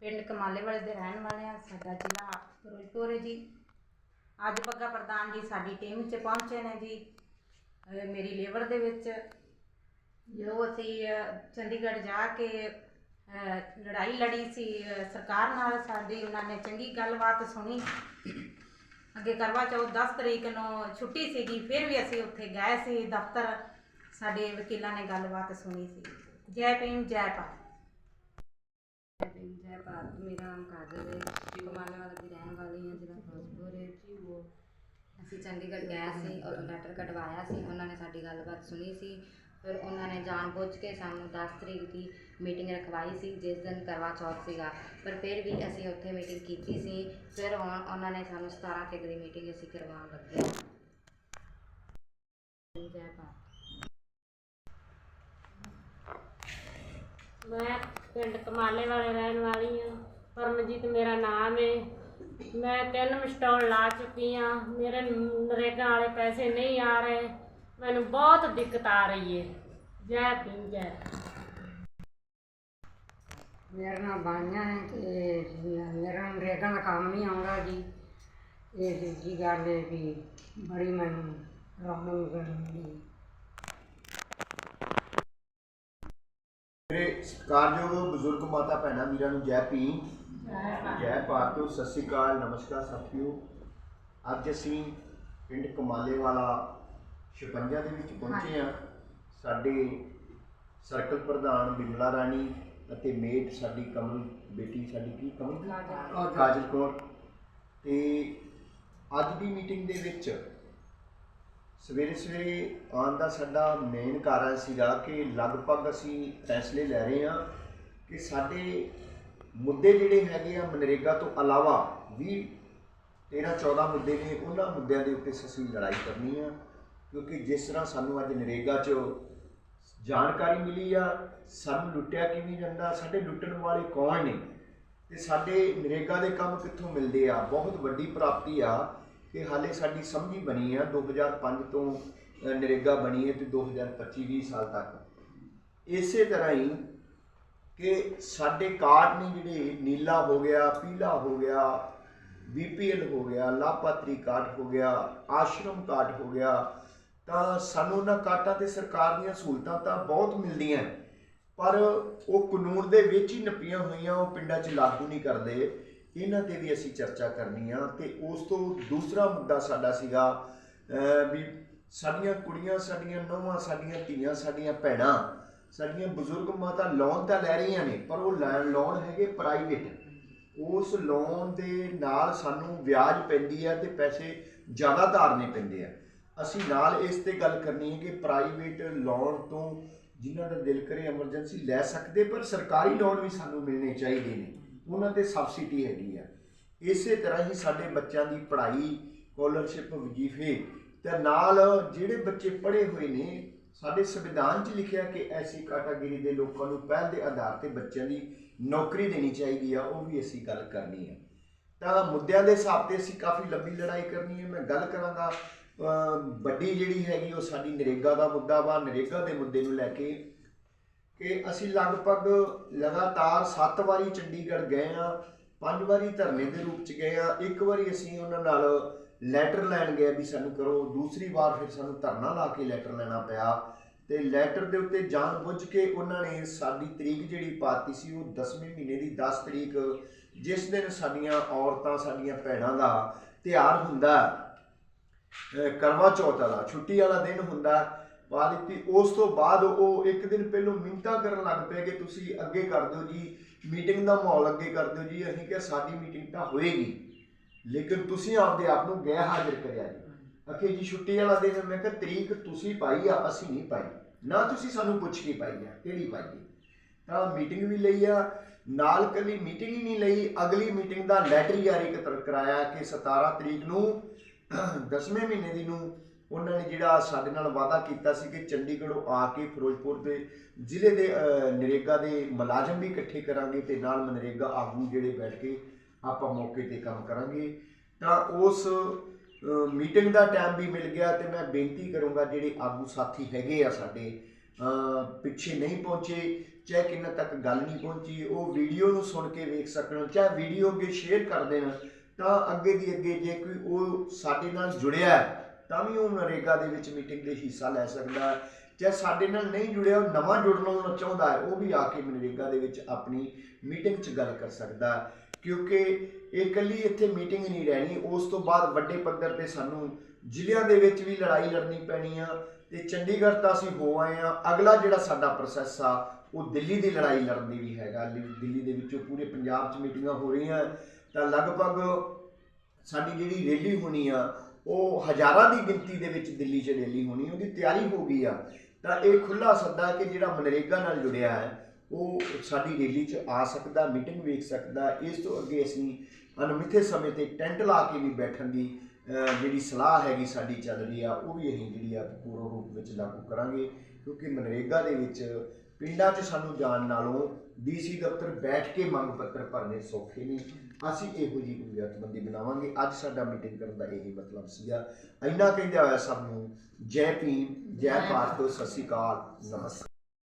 ਪਿੰਡ ਕਮਾਲੇ ਵਾਲੇ ਦੇ ਰਹਿਣ ਵਾਲੇ ਆ ਸਾਡਾ ਜ਼ਿਲ੍ਹਾ ਫਿਰੋਜ਼ਪੁਰ ਹੈ ਜੀ। ਅੱਜ ਪੱਗਾ ਪ੍ਰਧਾਨ ਜੀ ਸਾਡੀ ਟੀਮ 'ਚ ਪਹੁੰਚੇ ਨੇ ਜੀ ਅਹ ਮੇਰੀ ਲੇਬਰ ਦੇ ਵਿੱਚ। ਜੋ ਅਸੀਂ ਅਹ, ਚੰਡੀਗੜ੍ਹ ਜਾ ਕੇ ਅਹ, ਲੜਾਈ ਲੜੀ ਸੀ ਅਹ, ਸਰਕਾਰ ਨਾਲ ਸਾਡੀ ਉਹਨਾਂ ਨੇ ਚੰਗੀ ਗੱਲਬਾਤ ਸੁਣੀ। ਅੱਗੇ ਕਰਵਾ ਚੌਥ 10 ਤਰੀਕ ਨੂੰ ਛੁੱਟੀ ਸੀਗੀ ਫਿਰ ਵੀ ਅਸੀਂ ਉੱਥੇ ਗਏ ਸੀ ਦਫ਼ਤਰ। ਸਾਡੇ ਵਕੀਲਾਂ ਨੇ ਗੱਲਬਾਤ ਸੁਣੀ ਸੀ। ਜੈ ਭੀਮ ਜੈ ਭਾਰਤ। ਜੈ ਭੀਮ, ਜੈ ਭਾਰਤ ਮੇਰਾ ਨਾਮ ਕਾਜਲ ਹੈ ਕਮਾਲੇ ਦੀ ਰਹਿਣ ਵਾਲੀ ਹਾਂ ਜ਼ਿਲ੍ਹਾ ਫਿਰੋਜ਼ਪੁਰ ਹੈ ਜੀ ਉਹ ਅਸੀਂ ਚੰਡੀਗੜ੍ਹ ਗਏ ਸੀ ਔਰ ਲੈਟਰ ਕਢਵਾਇਆ ਸੀ ਉਹਨਾਂ ਨੇ ਸਾਡੀ ਗੱਲਬਾਤ ਸੁਣੀ ਸੀ। ਫਿਰ ਉਹਨਾਂ ਨੇ ਜਾਣਬੁੱਝ ਕੇ ਸਾਨੂੰ 10 ਤਰੀਕ ਦੀ ਮੀਟਿੰਗ ਰਖਵਾਈ ਸੀ ਜਿਸ ਦਿਨ ਕਰਵਾ ਚੌਥ ਸੀਗਾ। ਪਰ ਫਿਰ ਵੀ ਅਸੀਂ ਉੱਥੇ ਮੀਟਿੰਗ ਕੀਤੀ ਸੀ ਫਿਰ ਹੁਣ ਉਹਨਾਂ ਨੇ ਸਾਨੂੰ 17 ਤਰੀਕ ਦੀ ਮੀਟਿੰਗ ਅਸੀਂ ਕਰਵਾਉਣ ਲੱਗੇ। ਹਾਂ। ਜੈ ਭਾਰਤ ਮੈਂ ਪਿੰਡ ਕਮਾਲੇ ਵਾਲੇ ਰਹਿਣ ਵਾਲੀ ਹਾਂ। ਪਰਮਜੀਤ ਮੇਰਾ ਨਾਮ ਹੈ ਮੈਂ ਤਿੰਨ ਮਸਟਾਲ ਲਾ ਚੁੱਕੀ ਹਾਂ। ਮੇਰੇ ਨਰੇਗਾ ਵਾਲੇ ਪੈਸੇ ਨਹੀਂ ਆ ਰਹੇ। ਮੈਨੂੰ ਬਹੁਤ ਦਿੱਕਤ ਆ ਰਹੀ ਹੈ ਜੈ ਭੀਮ, ਜੈ। ਮੇਰਾ ਨਾਮ ਬਾਨੀਆ ਹੈ ਤੇ ਮੇਰਾ ਨਰੇਗਾ ਦਾ ਕੰਮ ਨਹੀਂ ਆਉਂਦਾ ਜੀ। ਇਹ ਦੂਜੀ ਗੱਲ ਹੈ ਵੀ ਬੜੀ ਮੈਨੂੰ ਪ੍ਰੋਬਲਮ ਕਰਨੀ ਮੇਰੇ ਸਤਿਕਾਰਯੋਗ ਬਜ਼ੁਰਗ ਮਾਤਾ ਭੈਣਾਂ ਵੀਰਾਂ ਨੂੰ ਜੈ ਭੀਮ। ਜੈ ਭਾਰਤੋ। ਸਤਿ ਸ੍ਰੀ ਅਕਾਲ ਨਮਸਕਾਰ ਸਾਥੀਓ। ਅੱਜ ਅਸੀਂ ਪਿੰਡ ਕਮਾਲੇ ਵਾਲਾ 56 ਦੇ ਵਿੱਚ ਪਹੁੰਚੇ ਹਾਂ। ਸਾਡੇ ਸਰਕਲ ਪ੍ਰਧਾਨ ਬਿਮਲਾ ਰਾਣੀ ਅਤੇ ਮੇਟ ਸਾਡੀ ਕਮਲ ਬੇਟੀ ਸਾਡੀ ਕੀ ਕਮਲ? ਕਾਜਲ। ਕੌਰ। ਤੇ ਅੱਜ ਦੀ ਮੀਟਿੰਗ ਦੇ ਵਿੱਚ ਸਵੇਰੇ ਸਵੇਰੇ ਆਉਣ ਦਾ ਸਾਡਾ ਮੇਨ ਕਾਰਨ ਸੀਗਾ ਕਿ ਲਗਭਗ ਅਸੀਂ ਫੈਸਲੇ ਲੈ ਰਹੇ ਹਾਂ ਕਿ ਸਾਡੇ ਮੁੱਦੇ ਜਿਹੜੇ ਹੈਗੇ ਆ ਮਨਰੇਗਾ ਤੋਂ ਇਲਾਵਾ ਵੀ 13 14 ਮੁੱਦੇ ਨੇ, ਉਹਨਾਂ ਮੁੱਦਿਆਂ ਦੇ ਉੱਤੇ ਅਸੀਂ ਲੜਾਈ ਕਰਨੀ ਆ। ਕਿਉਂਕਿ ਜਿਸ ਤਰ੍ਹਾਂ ਸਾਨੂੰ ਅੱਜ ਨਰੇਗਾ 'ਚ ਜਾਣਕਾਰੀ ਮਿਲੀ ਆ, ਸਾਨੂੰ ਲੁੱਟਿਆ ਕਿਵੇਂ ਜਾਂਦਾ, ਸਾਡੇ ਲੁੱਟਣ ਵਾਲੇ ਕੌਣ ਨੇ? ਤੇ ਸਾਡੇ ਨਰੇਗਾ ਦੇ ਕੰਮ ਕਿੱਥੋਂ ਮਿਲਦੇ ਆ? ਬਹੁਤ ਵੱਡੀ ਪ੍ਰਾਪਤੀ ਆ ਕਿ ਹਾਲੇ ਸਾਡੀ ਸਮਝੀ ਬਣੀ ਆ 2005 ਤੋਂ ਨਰੇਗਾ ਬਣੀ ਹੈ ਤੇ 2025 20 ਸਾਲ ਤੱਕ। ਇਸੇ ਤਰ੍ਹਾਂ ਹੀ ਕਿ ਸਾਡੇ ਕਾਰਡ ਨੇ ਜਿਹੜੇ ਨੀਲਾ ਹੋ ਗਿਆ, ਪੀਲਾ ਹੋ ਗਿਆ ਬੀਪੀਐਲ ਹੋ ਗਿਆ, ਲਾਭਪਾਤਰੀ ਕਾਰਡ ਹੋ ਗਿਆ, ਆਸ਼ਰਮ ਕਾਰਡ ਹੋ ਗਿਆ, ਤਾਂ ਸਾਨੂੰ ਉਹਨਾਂ ਕਾਰਡਾਂ ਤੇ ਸਰਕਾਰ ਦੀਆਂ ਸਹੂਲਤਾਂ ਤਾਂ ਬਹੁਤ ਮਿਲਦੀਆਂ। ਪਰ ਉਹ ਕਾਨੂੰਨ ਦੇ ਵਿੱਚ ਹੀ ਨੱਪੀਆਂ ਹੋਈਆਂ, ਉਹ ਪਿੰਡਾਂ 'ਚ ਲਾਗੂ ਨਹੀਂ ਕਰਦੇ। ਇਹਨਾਂ ਤੇ ਵੀ ਅਸੀਂ ਚਰਚਾ ਕਰਨੀ ਆ ਤੇ ਉਸ ਤੋਂ ਦੂਸਰਾ ਮੁੱਦਾ ਸਾਡਾ ਸੀਗਾ ਵੀ ਸਾਡੀਆਂ ਕੁੜੀਆਂ, ਸਾਡੀਆਂ ਨੌਵਾਂ, ਸਾਡੀਆਂ ਧੀਆਂ, ਸਾਡੀਆਂ ਭੈਣਾਂ, ਸਾਡੀਆਂ ਬਜ਼ੁਰਗ ਮਾਤਾ ਲੋਨ ਤਾਂ ਲੈ ਰਹੀਆਂ ਨੇ, ਪਰ ਉਹ ਲੋਨ ਹੈਗੇ ਪ੍ਰਾਈਵੇਟ ਉਸ ਲੋਨ ਦੇ ਨਾਲ ਸਾਨੂੰ ਵਿਆਜ ਪੈਂਦੀ ਹੈ ਤੇ ਪੈਸੇ ਜ਼ਿਆਦਾ ਧਾਰਨੇ ਪੈਂਦੇ ਆ। ਅਸੀਂ ਨਾਲ ਇਸ ਤੇ ਗੱਲ ਕਰਨੀ ਹੈ ਕਿ ਪ੍ਰਾਈਵੇਟ ਲੋਨ ਤੋਂ ਜਿਨ੍ਹਾਂ ਦਾ ਦਿਲ ਕਰੇ ਐਮਰਜੈਂਸੀ ਲੈ ਸਕਦੇ, ਪਰ ਸਰਕਾਰੀ ਲੋਨ ਵੀ ਸਾਨੂੰ ਮਿਲਣੇ ਚਾਹੀਦੇ ਨੇ। ਉਹਨਾਂ ਤੇ ਸਬਸਿਡੀ ਹੈਗੀ ਆ। ਇਸੇ ਤਰ੍ਹਾਂ ਹੀ ਸਾਡੇ ਬੱਚਿਆਂ ਦੀ ਪੜ੍ਹਾਈ ਸਕਾਲਰਸ਼ਿਪ ਵਜ਼ੀਫੇ ਤੇ ਨਾਲ ਜਿਹੜੇ ਬੱਚੇ ਪੜ੍ਹੇ ਹੋਏ ਨੇ, ਸਾਡੇ ਸੰਵਿਧਾਨ 'ਚ ਲਿਖਿਆ ਕਿ ਐਸੀ ਕੈਟਾਗਰੀ ਦੇ ਲੋਕਾਂ ਨੂੰ ਪਹਿਲ ਦੇ ਆਧਾਰ ਤੇ ਬੱਚਿਆਂ ਦੀ ਨੌਕਰੀ ਦੇਣੀ ਚਾਹੀਦੀ ਆ, ਉਹ ਵੀ ਅਸੀਂ ਗੱਲ ਕਰਨੀ ਹੈ ਤਾਂ ਮੁੱਦਿਆਂ ਦੇ ਹਿਸਾਬ ਤੇ ਅਸੀਂ ਕਾਫੀ ਲੰਬੀ ਲੜਾਈ ਕਰਨੀ ਹੈ ਮੈਂ ਗੱਲ ਕਰਾਂਗਾ ਵੱਡੀ ਜਿਹੜੀ ਹੈਗੀ ਉਹ ਸਾਡੀ ਨਰੇਗਾ ਦਾ ਮੁੱਦਾ ਵਾ, ਨਰੇਗਾ ਦੇ ਮੁੱਦੇ ਨੂੰ ਲੈ ਕੇ। ਕਿ ਅਸੀਂ ਲਗਭਗ ਲਗਾਤਾਰ 7 ਵਾਰੀ ਚੰਡੀਗੜ੍ਹ ਗਏ ਆ ਪੰਜ ਵਾਰੀ ਧਰਨੇ ਦੇ ਰੂਪ ਚ ਗਏ ਆ ਇੱਕ ਵਾਰੀ ਅਸੀਂ ਉਹਨਾਂ ਨਾਲ ਲੈਟਰ ਲੈਣ ਗਏ ਵੀ ਸਾਨੂੰ ਕਰੋ, ਦੂਸਰੀ ਵਾਰ ਫਿਰ ਸਾਨੂੰ ਧਰਨਾ ਲਾ ਕੇ ਲੈਟਰ ਲੈਣਾ ਪਿਆ ਤੇ ਲੈਟਰ ਦੇ ਉੱਤੇ ਜਾਣ ਬੁੱਝ ਕੇ ਉਹਨਾਂ ਨੇ ਸਾਡੀ ਤਰੀਕ ਜਿਹੜੀ ਪਾਤੀ ਸੀ ਉਹ 10ਵੇਂ ਮਹੀਨੇ ਦੀ 10 ਤਰੀਕ, ਜਿਸ ਦਿਨ ਸਾਡੀਆਂ ਔਰਤਾਂ, ਸਾਡੀਆਂ ਭੈਣਾਂ ਦਾ ਤਿਉਹਾਰ ਹੁੰਦਾ ਕਰਵਾ ਚੌਥ ਦਾ ਛੁੱਟੀ ਵਾਲਾ ਦਿਨ ਹੁੰਦਾ ਪਾ ਦਿੱਤੀ। ਉਸ ਤੋਂ ਬਾਅਦ ਉਹ ਇੱਕ ਦਿਨ ਪਹਿਲਾਂ ਮਿੰਤਾ ਕਰਨ ਲੱਗ ਪਏ ਕਿ ਤੁਸੀਂ ਅੱਗੇ ਕਰ ਦਿਓ ਜੀ, ਮੀਟਿੰਗ ਦਾ ਮਾਹੌਲ ਅੱਗੇ ਕਰ ਦਿਓ ਜੀ। ਅਸੀਂ ਕਿਹਾ ਸਾਡੀ ਮੀਟਿੰਗ ਤਾਂ ਹੋਏਗੀ। ਲੇਕਿਨ ਤੁਸੀਂ ਆਪਦੇ ਆਪ ਨੂੰ ਗੈਰ ਹਾਜ਼ਰ ਕਰਿਆ ਜੀ। ਅਖੇ ਜੀ, ਛੁੱਟੀ ਵਾਲਾ ਦਿਨ ਮੈਂ ਕਿਹਾ ਤਰੀਕ ਤੁਸੀਂ ਪਾਈ ਆ, ਅਸੀਂ ਨਹੀਂ ਪਾਈ। ਨਾ ਤੁਸੀਂ ਸਾਨੂੰ ਪੁੱਛ ਕੇ ਪਾਈ ਆ, ਕਿਹੜੀ ਪਾਈ ਤਾਂ ਮੀਟਿੰਗ ਵੀ ਲਈ ਆ। ਨਾਲ ਕੱਲੀ ਮੀਟਿੰਗ ਹੀ ਨਹੀਂ ਲਈ, ਅਗਲੀ ਮੀਟਿੰਗ ਦਾ ਲੈਟਰ ਜਾਰੀ ਕਰਾਇਆ ਕਿ 17 ਤਰੀਕ ਨੂੰ 10ਵੇਂ ਮਹੀਨੇ ਦੀ ਨੂੰ ਉਹਨਾਂ ਨੇ ਜਿਹੜਾ ਸਾਡੇ ਨਾਲ ਵਾਅਦਾ ਕੀਤਾ ਸੀ ਕਿ ਚੰਡੀਗੜ੍ਹੋਂ ਆ ਕੇ ਫਿਰੋਜ਼ਪੁਰ ਦੇ ਜ਼ਿਲ੍ਹੇ ਦੇ ਨਰੇਗਾ ਦੇ ਮੁਲਾਜ਼ਮ ਵੀ ਇਕੱਠੇ ਕਰਾਂਗੇ ਤੇ ਨਾਲ ਮਨਰੇਗਾ ਆਗੂ ਜਿਹੜੇ ਬੈਠ ਕੇ ਆਪਾਂ ਮੌਕੇ ਤੇ ਕੰਮ ਕਰਾਂਗੇ। ਤਾਂ ਉਸ ਮੀਟਿੰਗ ਦਾ ਟਾਈਮ ਵੀ ਮਿਲ ਗਿਆ ਤੇ ਮੈਂ ਬੇਨਤੀ ਕਰੂੰਗਾ ਜਿਹੜੇ ਆਗੂ ਸਾਥੀ ਹੈਗੇ ਆ ਸਾਡੇ ਪਿੱਛੇ ਨਹੀਂ ਪਹੁੰਚੇ ਚਾਹੇ ਕਿੰਨਾ ਤੱਕ ਗੱਲ ਨਹੀਂ ਪਹੁੰਚੀ ਉਹ ਵੀਡੀਓ ਨੂੰ ਸੁਣ ਕੇ ਵੇਖ ਸਕਣ ਚਾਹੇ ਵੀਡੀਓ ਅੱਗੇ ਸ਼ੇਅਰ ਕਰ ਦੇਣ ਤਾਂ ਅੱਗੇ ਦੀ ਅੱਗੇ ਜੇ ਕੋਈ ਉਹ ਸਾਡੇ ਨਾਲ ਜੁੜਿਆ ਹੈ, ਤਾਂ ਵੀ ਉਹ ਨਰੇਗਾ ਦੇ ਵਿੱਚ ਮੀਟਿੰਗ ਦੇ ਹਿੱਸਾ ਲੈ ਸਕਦਾ ਹੈ। ਜੇ ਸਾਡੇ ਨਾਲ ਨਹੀਂ ਜੁੜਿਆ, ਉਹ ਨਵਾਂ ਜੁੜਨਾ ਚਾਹੁੰਦਾ ਹੈ, ਉਹ ਵੀ ਆ ਕੇ ਮਨਰੇਗਾ ਦੇ ਵਿੱਚ ਆਪਣੀ ਮੀਟਿੰਗ 'ਚ ਗੱਲ ਕਰ ਸਕਦਾ ਕਿਉਂਕਿ ਇਹ ਇਕੱਲੀ ਇੱਥੇ ਮੀਟਿੰਗ ਨਹੀਂ ਰਹਿਣੀ, ਉਸ ਤੋਂ ਬਾਅਦ ਵੱਡੇ ਪੱਧਰ ਤੇ ਸਾਨੂੰ ਜ਼ਿਲ੍ਹਿਆਂ ਦੇ ਵਿੱਚ ਵੀ ਲੜਾਈ ਲੜਨੀ ਪੈਣੀ ਆ ਤੇ ਚੰਡੀਗੜ੍ਹ ਤਾਂ ਅਸੀਂ ਹੋ ਆਏ ਆ। ਅਗਲਾ ਜਿਹੜਾ ਸਾਡਾ ਪ੍ਰੋਸੈਸ ਆ, ਉਹ ਦਿੱਲੀ ਦੀ ਲੜਾਈ ਲੜਨ ਦੀ ਵੀ ਹੈਗਾ। ਦਿੱਲੀ ਦੇ ਵਿੱਚੋਂ ਪੂਰੇ ਪੰਜਾਬ 'ਚ ਮੀਟਿੰਗਾਂ ਹੋ ਰਹੀਆਂ। ਤਾਂ ਲਗਭਗ ਸਾਡੀ ਜਿਹੜੀ ਰੈਲੀ ਹੋਣੀ ਆ ਉਹ ਹਜ਼ਾਰਾਂ ਦੀ ਗਿਣਤੀ ਦੇ ਵਿੱਚ ਦਿੱਲੀ 'ਚ ਰੈਲੀ ਹੋਣੀ, ਉਹਦੀ ਤਿਆਰੀ ਹੋ ਗਈ ਆ। ਤਾਂ ਇਹ ਖੁੱਲਾ ਸੱਦਾ ਕਿ ਜਿਹੜਾ ਮਨਰੇਗਾ ਨਾਲ ਜੁੜਿਆ ਹੈ, ਉਹ ਸਾਡੀ ਰੈਲੀ 'ਚ ਆ ਸਕਦਾ, ਮੀਟਿੰਗ ਵੇਖ ਸਕਦਾ। ਇਸ ਤੋਂ ਅੱਗੇ ਅਸੀਂ ਅਨਮਿੱਥੇ ਸਮੇਂ ਤੇ ਟੈਂਟ ਲਾ ਕੇ ਵੀ ਬੈਠਣ ਦੀ ਜਿਹੜੀ ਸਲਾਹ ਹੈਗੀ ਸਾਡੀ ਚੱਲ ਰਹੀ ਆ, ਉਹ ਵੀ ਅਸੀਂ ਜਿਹੜੀ ਆ ਪੂਰਨ ਰੂਪ ਵਿੱਚ ਲਾਗੂ ਕਰਾਂਗੇ। ਕਿਉਂਕਿ ਮਨਰੇਗਾ ਦੇ ਵਿੱਚ ਪਿੰਡਾਂ 'ਚ ਸਾਨੂੰ ਜਾਣ ਨਾਲੋਂ ਡੀਸੀ ਦਫ਼ਤਰ ਬੈਠ ਕੇ ਮੰਗ ਪੱਤਰ ਭਰਨੇ ਸੌਖੇ ਨਹੀਂ ਅਸੀਂ ਇਹੋ ਕੋਈ ਜਥੇਬੰਦੀ ਬਣਾਵਾਂਗੇ। ਅੱਜ ਸਾਡਾ ਮੀਟਿੰਗ ਕਰਨ ਦਾ ਇਹੀ ਮਤਲਬ ਸੀਗਾ। ਇੰਨਾ ਕਹਿੰਦੇ ਹੋਇਆ ਸਭ ਨੂੰ ਜੈ ਭੀਮ ਜੈ ਭਾਰਤ। ਸਤਿ ਸ਼੍ਰੀ ਅਕਾਲ ਨਮਸਕਾਰ।